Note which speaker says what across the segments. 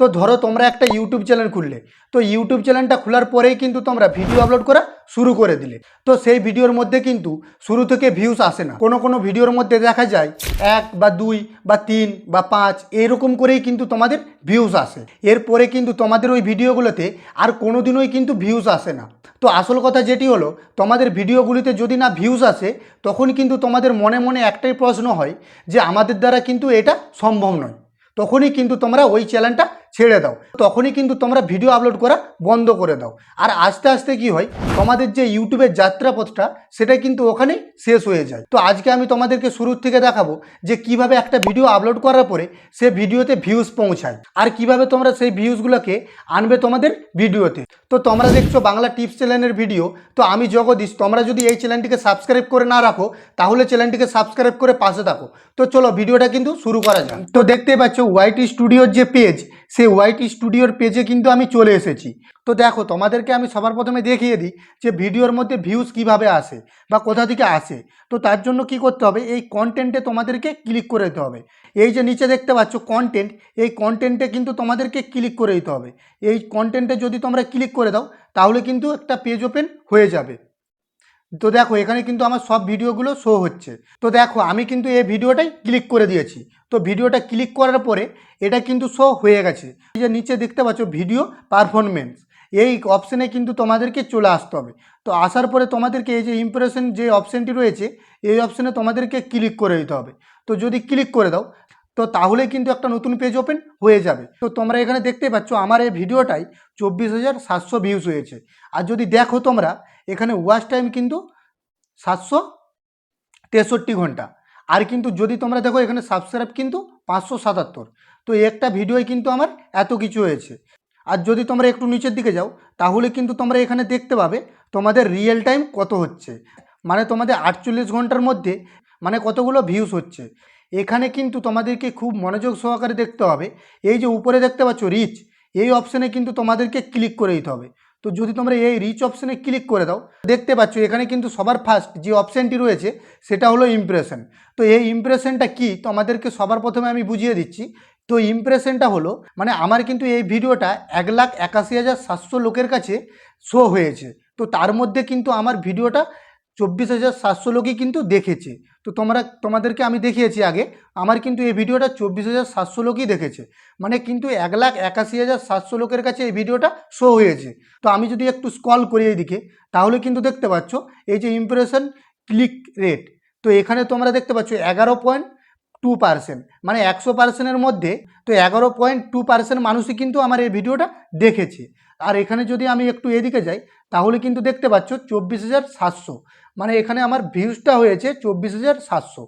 Speaker 1: তো ধরো তোমরা একটা ইউটিউব চ্যানেল খুললে। তো ইউটিউব চ্যানেলটা খোলার পরেই কিন্তু তোমরা ভিডিও আপলোড করা শুরু করে দিলে। তো সেই ভিডিওর মধ্যে কিন্তু শুরু থেকে ভিউস আসে না। কোনো কোনো ভিডিওর মধ্যে দেখা যায় এক বা দুই বা তিন বা পাঁচ, এরকম করেই কিন্তু তোমাদের ভিউস আসে। এরপরে কিন্তু তোমাদের ওই ভিডিওগুলোতে আর কোনো দিনই কিন্তু ভিউস আসে না। তো আসল কথা যেটি হলো, তোমাদের ভিডিওগুলিতে যদি না ভিউস আসে, তখন কিন্তু তোমাদের মনে মনে একটাই প্রশ্ন হয় যে আমাদের দ্বারা কিন্তু এটা সম্ভব নয়। তখনই কিন্তু তোমরা ওই চ্যানেলটা ছেড়ে দাও। তখনই কিন্তু তোমরা ভিডিও আপলোড করা বন্ধ করে দাও। আর আস্তে আস্তে কি হয়, তোমাদের যে ইউটিউবের যাত্রাপথটা সেটা কিন্তু ওখানেই শেষ হয়ে যায়। তো আজকে আমি তোমাদেরকে শুরুর থেকে দেখাবো যে কীভাবে একটা ভিডিও আপলোড করার পরে সে ভিডিওতে ভিউজ পৌঁছায় আর কীভাবে তোমরা সেই ভিউজগুলোকে আনবে তোমাদের ভিডিওতে তো তোমরা দেখছ বাংলা টিপস চ্যানেলের ভিডিও তো আমি জগদীশ, তোমরা যদি এই চ্যানেলটিকে সাবস্ক্রাইব করে না রাখো, তাহলে চ্যানেলটিকে সাবস্ক্রাইব করে পাশে থাকো। তো চলো ভিডিওটা কিন্তু শুরু করা যাক। তো দেখতে পাচ্ছ ওয়াইটি স্টুডিওর যে পেজ সেই ওয়াইটি স্টুডিওর পেজে কিন্তু আমি চলে এসেছি। তো দেখো, তোমাদেরকে আমি সবার প্রথমে দেখিয়ে দিই যে ভিডিওর মধ্যে ভিউজ কীভাবে আসে বা কোথা থেকে আসে। তো তার জন্য কি করতে হবে, এই কন্টেন্টে তোমাদেরকে ক্লিক করে দিতে হবে। এই যে নিচে দেখতে পাচ্ছ কন্টেন্ট এই কন্টেন্টে কিন্তু তোমাদেরকে ক্লিক করে দিতে হবে। এই কন্টেন্টে যদি তোমরা ক্লিক করে দাও, তাহলে কিন্তু একটা পেজ ওপেন হয়ে যাবে। তো দেখো, এখানে কিন্তু আমার সব ভিডিওগুলো শো হচ্ছে। তো দেখো, আমি কিন্তু এই ভিডিওটাই ক্লিক করে দিয়েছি। তো ভিডিওটা ক্লিক করার পরে এটা কিন্তু শো হয়ে গেছে। যে নিচে দেখতে পাচ্ছ ভিডিও পারফরমেন্স এই অপশানে কিন্তু তোমাদেরকে চলে আসতে হবে। তো আসার পরে তোমাদেরকে এই যে ইমপ্রেশন যে অপশানটি রয়েছে, এই অপশানে তোমাদেরকে ক্লিক করে দিতে হবে। তো যদি ক্লিক করে দাও, তো তাহলে কিন্তু একটা নতুন পেজ ওপেন হয়ে যাবে। তো তোমরা এখানে দেখতে পাচ্ছ, আমার এই ভিডিওটাই চব্বিশ হাজার সাতশো ভিউজ হয়েছে। আর যদি দেখো তোমরা এখানে ওয়াচ টাইম কিন্তু সাতশো তেষট্টি ঘণ্টা। আর কিন্তু যদি তোমরা দেখো এখানে সাবস্ক্রাইব কিন্তু পাঁচশো সাতাত্তর। তো একটা ভিডিওয় কিন্তু আমার এত কিছু হয়েছে। আর যদি তোমরা একটু নিচের দিকে যাও, তাহলে কিন্তু তোমরা এখানে দেখতে পাবে তোমাদের রিয়েল টাইম কত হচ্ছে। মানে তোমাদের আটচল্লিশ ঘণ্টার মধ্যে মানে কতগুলো ভিউস হচ্ছে। এখানে কিন্তু তোমাদেরকে খুব মনোযোগ সহকারে দেখতে হবে। এই যে উপরে দেখতে পাচ্ছ রিচ এই অপশানে কিন্তু তোমাদেরকে ক্লিক করে দিতে হবে। তো যদি তোমরা এই রিচ অপশানে ক্লিক করে দাও, দেখতে পাচ্ছ এখানে কিন্তু সবার ফার্স্ট যে অপশানটি রয়েছে, সেটা হলো ইমপ্রেশন তো এই ইমপ্রেশনটা কি? তোমাদেরকে সবার প্রথমে আমি বুঝিয়ে দিচ্ছি। তো ইমপ্রেশনটা হলো মানে আমার কিন্তু এই ভিডিওটা এক লাখ একাশি হাজার সাতশো লোকের কাছে শো হয়েছে। তো তার মধ্যে কিন্তু আমার ভিডিওটা চব্বিশ হাজার সাতশো লোকই কিন্তু দেখেছে। তো তোমরা, তোমাদেরকে আমি দেখিয়েছি আগে, আমার কিন্তু এই ভিডিওটা চব্বিশ হাজার সাতশো লোকই দেখেছে। মানে কিন্তু এক লাখ একাশি হাজার সাতশো লোকের কাছে এই ভিডিওটা শো হয়েছে। তো আমি যদি একটু স্কল করি এইদিকে, তাহলে কিন্তু দেখতে পাচ্ছ, এই যে ইমপ্রেশন ক্লিক রেট তো এখানে তোমরা দেখতে পাচ্ছ এগারো পয়েন্ট টু পার্সেন্ট মানে একশো পার্সেন্টের মধ্যে, তো এগারো পয়েন্ট টু পার্সেন্ট মানুষই কিন্তু আমার এই ভিডিওটা দেখেছে। আর এখানে যদি আমি একটু এদিকে যাই, তাহলে কিন্তু দেখতে পাচ্ছ চব্বিশ হাজার সাতশো। মানে এখানে আমার ভিউজটা হয়েছে চব্বিশ হাজার সাতশো।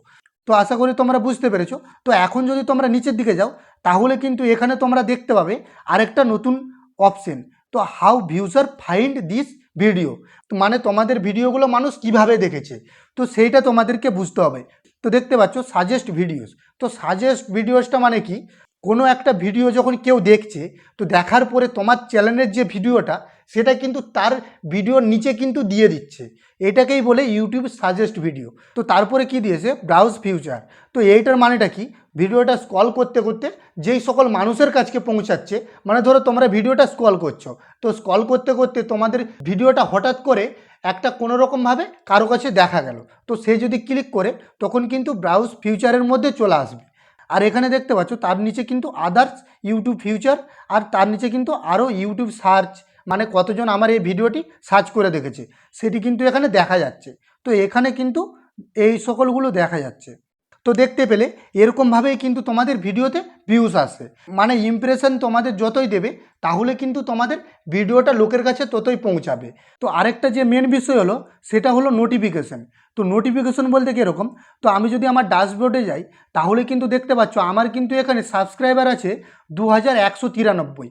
Speaker 1: তো আশা করি তোমরা বুঝতে পেরেছ। তো এখন যদি তোমরা নিচের দিকে যাও, তাহলে কিন্তু এখানে তোমরা দেখতে পাবে আরেকটা নতুন অপশন। তো হাউ ভিউজার ফাইন্ড দিস ভিডিও। তো মানে তোমাদের ভিডিওগুলো মানুষ কীভাবে দেখেছে। তো সেইটা তোমাদেরকে বুঝতে হবে। তো দেখতে পাচ্ছ সাজেস্ট ভিডিওস। তো সাজেস্ট ভিডিওসটা মানে কি? কোনো একটা ভিডিও যখন কেউ দেখছে, তো দেখার পরে তোমার চ্যানেলের যে ভিডিওটা সেটা কিন্তু তার ভিডিওর নিচে কিন্তু দিয়ে দিচ্ছে। এটাকেই বলে ইউটিউব সাজেস্ট ভিডিও তো তারপরে কি দিয়েছে? ব্রাউজ ফিউচার তো এইটার মানেটা কি? ভিডিওটা স্কল করতে করতে যেই সকল মানুষের কাছকে পৌঁছাচ্ছে মানে ধরো তোমরা ভিডিওটা স্কল করছ, তো স্কল করতে করতে তোমাদের ভিডিওটা হঠাৎ করে একটা কোনো রকমভাবে কারও কাছে দেখা গেল। তো সে যদি ক্লিক করে, তখন কিন্তু ব্রাউজ ফিউচারের মধ্যে চলে আসবে। আর এখানে দেখতে পাচ্ছ, তার নিচে কিন্তু আদার্স ইউটিউব ফিউচার আর তার নিচে কিন্তু আরও ইউটিউব সার্চ মানে কতজন আমার এই ভিডিওটি সার্চ করে দেখেছে। সেটি কিন্তু এখানে দেখা যাচ্ছে। তো এখানে কিন্তু এই সকলগুলো দেখা যাচ্ছে। তো দেখতে পেলে এরকমভাবেই কিন্তু তোমাদের ভিডিওতে ভিউজ আসে। মানে ইমপ্রেশন তোমাদের যতই দেবে, তাহলে কিন্তু তোমাদের ভিডিওটা লোকের কাছে ততই পৌঁছাবে। তো আরেকটা যে মেন বিষয় হলো, সেটা হলো নোটিফিকেশান তো নোটিফিকেশন বলতে কীরকম? তো আমি যদি আমার ড্যাশবোর্ডে যাই, তাহলে কিন্তু দেখতে পাচ্ছ, আমার কিন্তু এখানে সাবস্ক্রাইবার আছে দু হাজার একশো তিরানব্বই।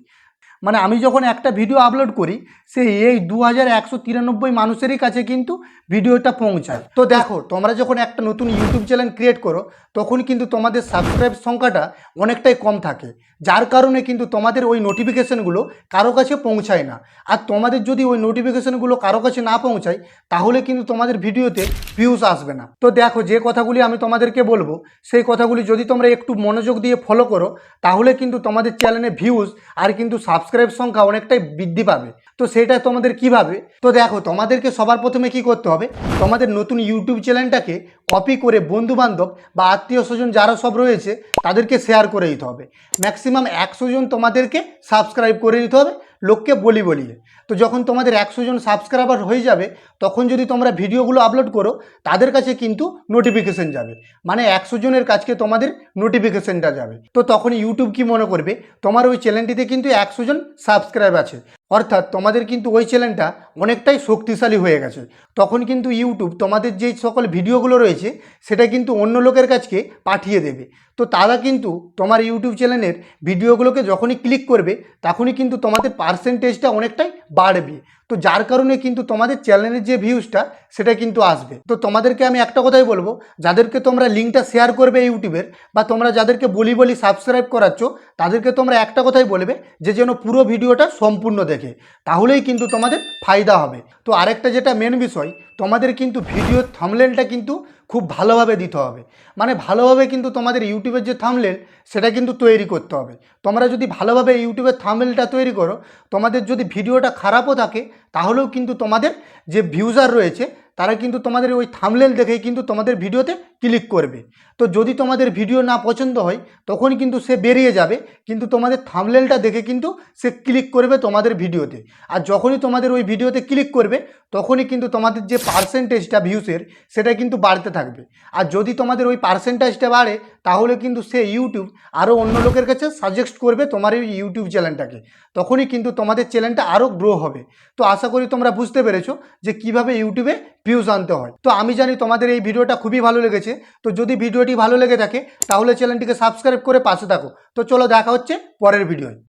Speaker 1: মানে আমি যখন একটা ভিডিও আপলোড করি, সেই এই দু হাজার একশো তিরানব্বই মানুষেরই কাছে কিন্তু ভিডিওটা পৌঁছায়। তো দেখো, তোমরা যখন একটা নতুন ইউটিউব চ্যানেল ক্রিয়েট করো, তখন কিন্তু তোমাদের সাবস্ক্রাইব সংখ্যাটা অনেকটাই কম থাকে। যার কারণে কিন্তু তোমাদের ওই নোটিফিকেশানগুলো কারও কাছে পৌঁছায় না। আর তোমাদের যদি ওই নোটিফিকেশানগুলো কারও কাছে না পৌঁছায়, তাহলে কিন্তু তোমাদের ভিডিওতে ভিউজ আসবে না। তো দেখো, যে কথাগুলি আমি তোমাদেরকে বলব, সেই কথাগুলি যদি তোমরা একটু মনোযোগ দিয়ে ফলো করো, তাহলে কিন্তু তোমাদের চ্যানেলে ভিউজ আর কিন্তু সাবস্ক্রাইব সংখ্যা অনেকটাই বৃদ্ধি পাবে। তো সেটা তোমাদের কীভাবে? তো দেখো, তোমাদেরকে সবার প্রথমে কি করতে হবে? তোমাদের নতুন ইউটিউব চ্যানেলটাকে কপি করে বন্ধু বান্ধব বা আত্মীয় স্বজন যারা সব রয়েছে, তাদেরকে শেয়ার করে দিতে হবে। ম্যাক্সিমাম একশো জন তোমাদেরকে সাবস্ক্রাইব করে দিতে হবে। লোককে বলি বলিয়ে তো যখন তোমাদের একশো জন সাবস্ক্রাইবার হয়ে যাবে, তখন যদি তোমরা ভিডিওগুলো আপলোড করো, তাদের কাছে কিন্তু নোটিফিকেশন যাবে। মানে একশো জনের কাছকে তোমাদের নোটিফিকেশনটা যাবে। তো তখন ইউটিউব কি মনে করবে? তোমার ওই চ্যানেলটিতে কিন্তু একশো জন সাবস্ক্রাইব আছে। অর্থাৎ তোমাদের কিন্তু ওই চ্যানেলটা অনেকটাই শক্তিশালী হয়ে গেছে। তখন কিন্তু ইউটিউব তোমাদের যেই সকল ভিডিওগুলো রয়েছে, সেটা কিন্তু অন্য লোকের কাছকে পাঠিয়ে দেবে। তো তারা কিন্তু তোমার ইউটিউব চ্যানেলের ভিডিওগুলোকে যখনই ক্লিক করবে, তখনই কিন্তু তোমাদের পার্সেন্টেজটা অনেকটাই বাড়বে। তো যার কারণে কিন্তু তোমাদের চ্যানেলের যে ভিউজটা সেটা কিন্তু আসবে। তো তোমাদেরকে আমি একটা কথাই বলব, যাদেরকে তোমরা লিঙ্কটা শেয়ার করবে ইউটিউবের, বা তোমরা যাদেরকে বলি বলি সাবস্ক্রাইব করাচ্ছ, তাদেরকে তোমরা একটা কথাই বলবে, যে যেন পুরো ভিডিওটা সম্পূর্ণ দেখে। তাহলেই কিন্তু তোমাদের ফায়দা হবে। তো আরেকটা যেটা মেন বিষয়, তোমাদের কিন্তু ভিডিও থামলেনটা কিন্তু খুব ভালোভাবে দিতে হবে। মানে ভালোভাবে কিন্তু তোমাদের ইউটিউবের যে থামলেল সেটা কিন্তু তৈরি করতে হবে। তোমরা যদি ভালোভাবে ইউটিউবের থামলেলটা তৈরি করো, তোমাদের যদি ভিডিওটা খারাপও থাকে, তাহলেও কিন্তু তোমাদের যে ভিউজার রয়েছে, তারা কিন্তু তোমাদের ওই থামলেল দেখেই কিন্তু তোমাদের ভিডিওতে ক্লিক করবে। তো যদি তোমাদের ভিডিও না পছন্দ হয় তখন কিন্তু সে বেরিয়ে যাবে, কিন্তু তোমাদের থামলেলটা দেখে কিন্তু সে ক্লিক করবে তোমাদের ভিডিওতে। আর যখনই তোমাদের ওই ভিডিওতে ক্লিক করবে, তখনই কিন্তু তোমাদের যে পার্সেন্টেজটা ভিউসের সেটা কিন্তু বাড়তে থাকবে। আর যদি তোমাদের ওই পার্সেন্টেজটা বাড়ে, তাহলে কিন্তু সে ইউটিউব আরও অন্য লোকের কাছে সাজেস্ট করবে তোমার এই ইউটিউব চ্যানেলটাকে। তখনই কিন্তু তোমাদের চ্যানেলটা আরও গ্রো হবে। তো আশা করি তোমরা বুঝতে পেরেছ যে কীভাবে ইউটিউবে ভিউজ আনতে হয়। তো আমি জানি তোমাদের এই ভিডিওটা খুবই ভালো লেগেছে। তো যদি ভিডিওটি ভালো লেগে থাকে, তাহলে চ্যানেলটিকে সাবস্ক্রাইব করে পাশে থাকো। তো চলো দেখা হচ্ছে পরের ভিডিওয়।